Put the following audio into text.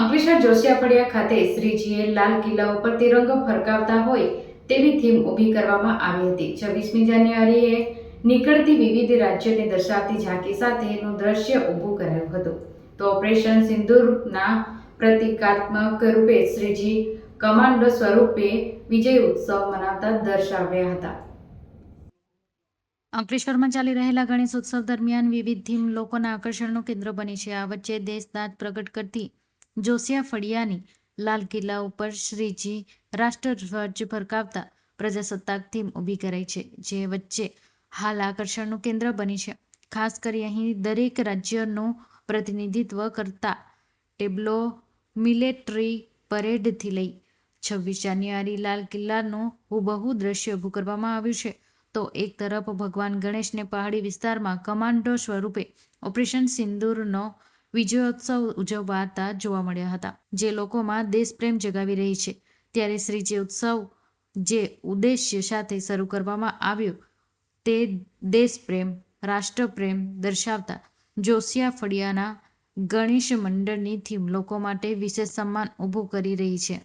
અંકલેશ્વર જોશિયા ફળિયા ખાતે શ્રીજીએ લાલ કિલ્લા ઉપર તિરંગો ફરકાવતા હોય તેવી થીમ ઊભી કરવામાં આવી હતી. છવ્વીસમી જાન્યુઆરીએ નીકળતી વિવિધ રાજ્યોને દર્શાવતી ઝાંકી સાથેનું દ્રશ્ય ઊભું કરાયું હતું. તો ઓપરેશન સિંદૂરના પ્રતિકાત્મક રૂપે શ્રીજી કમાન્ડો સ્વરૂપે વિજય ઉત્સવ મનાવતા દર્શાવ્યા હતા. અંકલેશ્વરમાં ચાલી રહેલા ગણેશ ઉત્સવ દરમિયાન વિવિધ થીમ લોકોના આકર્ષણનું કેન્દ્ર બની છે. આ વચ્ચે દેશદાદ પ્રગટ કરતી જોશિયા ફળિયાની લાલ કિલ્લા ઉપર શ્રીજી રાષ્ટ્રધ્વજ ફરકાવતા પ્રજાસત્તાક થીમ ઊભી કરાઈ છે, જે વચ્ચે હાલ આકર્ષણનું કેન્દ્ર બની છે. ખાસ કરી અહીં દરેક રાજ્યનું પ્રતિનિધિત્વ કરતા ટેબ્લો મિલેટરી પરેડથી લઈ છવ્વીસ જાન્યુઆરી લાલ કિલ્લાનું હુબહુ દ્રશ્ય ઊભું કરવામાં આવ્યું છે. તો એક તરફ ભગવાન ગણેશને પહાડી વિસ્તારમાં કમાન્ડો સ્વરૂપે ઓપરેશન સિંદૂરનો વિજયોત્સવ ઉજવાતા જોવા મળ્યા હતા, જે લોકોમાં દેશપ્રેમ જગાવી રહી છે. ત્યારે શ્રીજી ઉત્સવ જે ઉદ્દેશ્ય સાથે શરૂ કરવામાં આવ્યો તે દેશપ્રેમ, રાષ્ટ્રપ્રેમ દર્શાવતા જોશિયા ફળિયાના ગણેશ મંડળની થીમ લોકો માટે વિશેષ સન્માન ઊભું કરી રહી છે.